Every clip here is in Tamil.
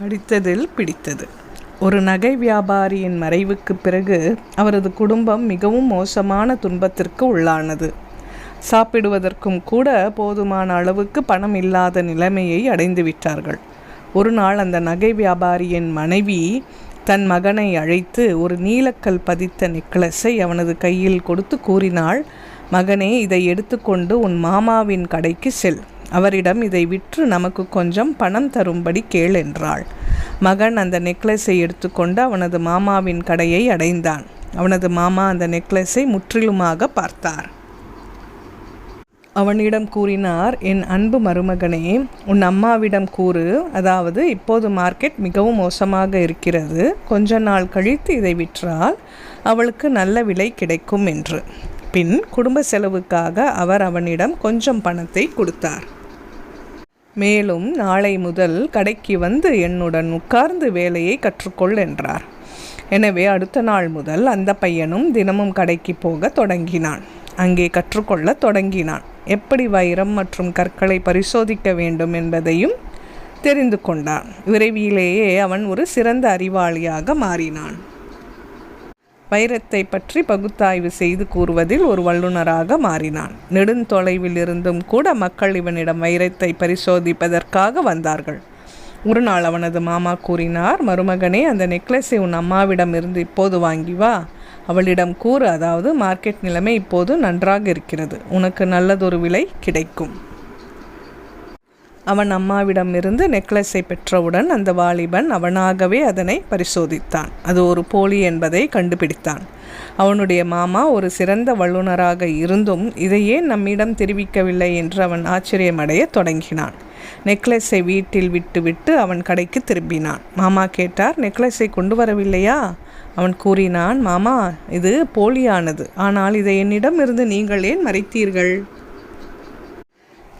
படித்ததில் பிடித்தது. ஒரு நகை வியாபாரியின் மறைவுக்கு பிறகு அவரது குடும்பம் மிகவும் மோசமான துன்பத்திற்கு உள்ளானது. சாப்பிடுவதற்கும் கூட போதுமான அளவுக்கு பணம் இல்லாத நிலைமையை அடைந்து விட்டார்கள். ஒரு நாள் அந்த நகை வியாபாரியின் மனைவி தன் மகனை அழைத்து ஒரு நீலக்கல் பதித்த நெக்லஸை அவனது கையில் கொடுத்து கூறினாள் மகனே இதை எடுத்துக்கொண்டு உன் மாமாவின் கடைக்கு செல். அவரிடம் இதை விற்று நமக்கு கொஞ்சம் பணம் தரும்படி கேள் என்றாள். மகன் அந்த நெக்லஸை எடுத்துக்கொண்டு அவனது மாமாவின் கடையை அடைந்தான். அவனது மாமா அந்த நெக்லஸை முற்றிலுமாக பார்த்தார். அவனிடம் கூறினார் என் அன்பு மருமகனே உன் அம்மாவிடம் கூறு அதாவது இப்போது மார்க்கெட் மிகவும் மோசமாக இருக்கிறது. கொஞ்ச நாள் கழித்து இதை விற்றால் அவளுக்கு நல்ல விலை கிடைக்கும் என்று. பின் குடும்ப செலவுக்காக அவர் அவனிடம் கொஞ்சம் பணத்தை கொடுத்தார். மேலும் நாளை முதல் கடைக்கு வந்து என்னுடன் உட்கார்ந்து வேலையை கற்றுக்கொள் என்றார். எனவே அடுத்த நாள் முதல் அந்த பையனும் தினமும் கடைக்கு போக தொடங்கினான். அங்கே கற்றுக்கொள்ள தொடங்கினான். எப்படி வைரம் மற்றும் கற்களை பரிசோதிக்க வேண்டும் என்பதையும் தெரிந்து கொண்டான். விரைவிலேயே அவன் ஒரு சிறந்த அறிவாளியாக மாறினான். வைரத்தை பற்றி பகுத்தாய்வு செய்து கூறுவதில் ஒரு வல்லுநராக மாறினான். நெடுந்தொலைவில் இருந்தும் கூட மக்கள் இவனிடம் வைரத்தை பரிசோதிப்பதற்காக வந்தார்கள். ஒரு நாள் அவனது மாமா கூறினார் மருமகனே அந்த நெக்லஸை உன் அம்மாவிடம் இருந்து இப்போது வாங்கி வா. அவளிடம் கூறு அதாவது மார்க்கெட் நிலைமை இப்போது நன்றாக இருக்கிறது. உனக்கு நல்லதொரு விலை கிடைக்கும். அவன் அம்மாவிடமிருந்து நெக்லஸை பெற்றவுடன் அந்த வாலிபன் அவனாகவே அதனை பரிசோதித்தான். அது ஒரு போலி என்பதை கண்டுபிடித்தான். அவனுடைய மாமா ஒரு சிறந்த வல்லுநராக இருந்தும் இதையே நம்மிடம் தெரிவிக்கவில்லை என்று அவன் ஆச்சரியமடைய தொடங்கினான். நெக்லஸை வீட்டில் விட்டுவிட்டு அவன் கடைக்கு திரும்பினான். மாமா கேட்டார் நெக்லஸை கொண்டு வரவில்லையா? அவன் கூறினான் மாமா இது போலியானது. ஆனால் இதை என்னிடம் இருந்து நீங்கள் ஏன் மறைத்தீர்கள்?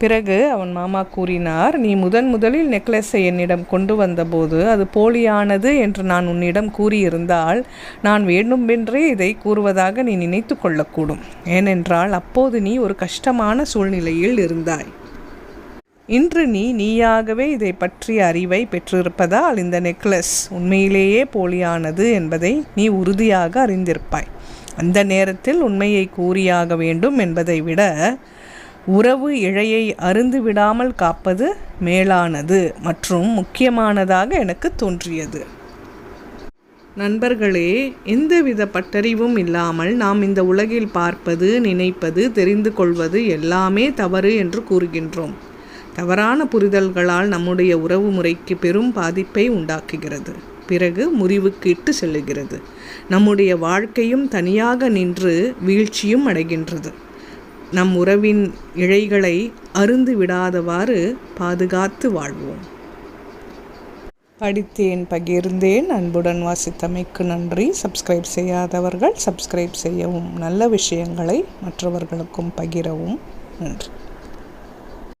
பிறகு அவன் மாமா கூறினார் நீ முதன் முதலில் நெக்லஸை என்னிடம் கொண்டு வந்தபோது அது போலியானது என்று நான் உன்னிடம் கூறியிருந்தால் நான் வேண்டுமென்றே இதை கூறுவதாக நீ நினைத்து கொள்ளக்கூடும். ஏனென்றால் அப்போது நீ ஒரு கஷ்டமான சூழ்நிலையில் இருந்தாய். இன்று நீ நீயாகவே இதை பற்றிய அறிவை பெற்றிருப்பதால் இந்த நெக்லஸ் உண்மையிலேயே போலியானது என்பதை நீ உறுதியாக அறிந்திருப்பாய். அந்த நேரத்தில் உண்மையை கூறியாக வேண்டும் என்பதை விட உறவு இழையை அருந்து விடாமல் காப்பது மேலானது மற்றும் முக்கியமானதாக எனக்கு தோன்றியது. நண்பர்களே எந்தவித பட்டறிவும் இல்லாமல் நாம் இந்த உலகில் பார்ப்பது நினைப்பது தெரிந்து கொள்வது எல்லாமே தவறு என்று கூறுகின்றோம். தவறான புரிதல்களால் நம்முடைய உறவு முறைக்கு பெரும் பாதிப்பை உண்டாக்குகிறது. பிறகு முறிவுக்கு இட்டு செல்லுகிறது. நம்முடைய வாழ்க்கையும் தனியாக நின்று வீழ்ச்சியும் அடைகின்றது. நம் உறவின் இழைகளை அருந்து விடாதவாறு பாதுகாத்து வாழ்வோம். படித்தேன் பகிர்ந்தேன். அன்புடன் வாசித்தமைக்கு நன்றி. சப்ஸ்கிரைப் செய்யாதவர்கள் சப்ஸ்கிரைப் செய்யவும். நல்ல விஷயங்களை மற்றவர்களுக்கும் பகிரவும். நன்றி.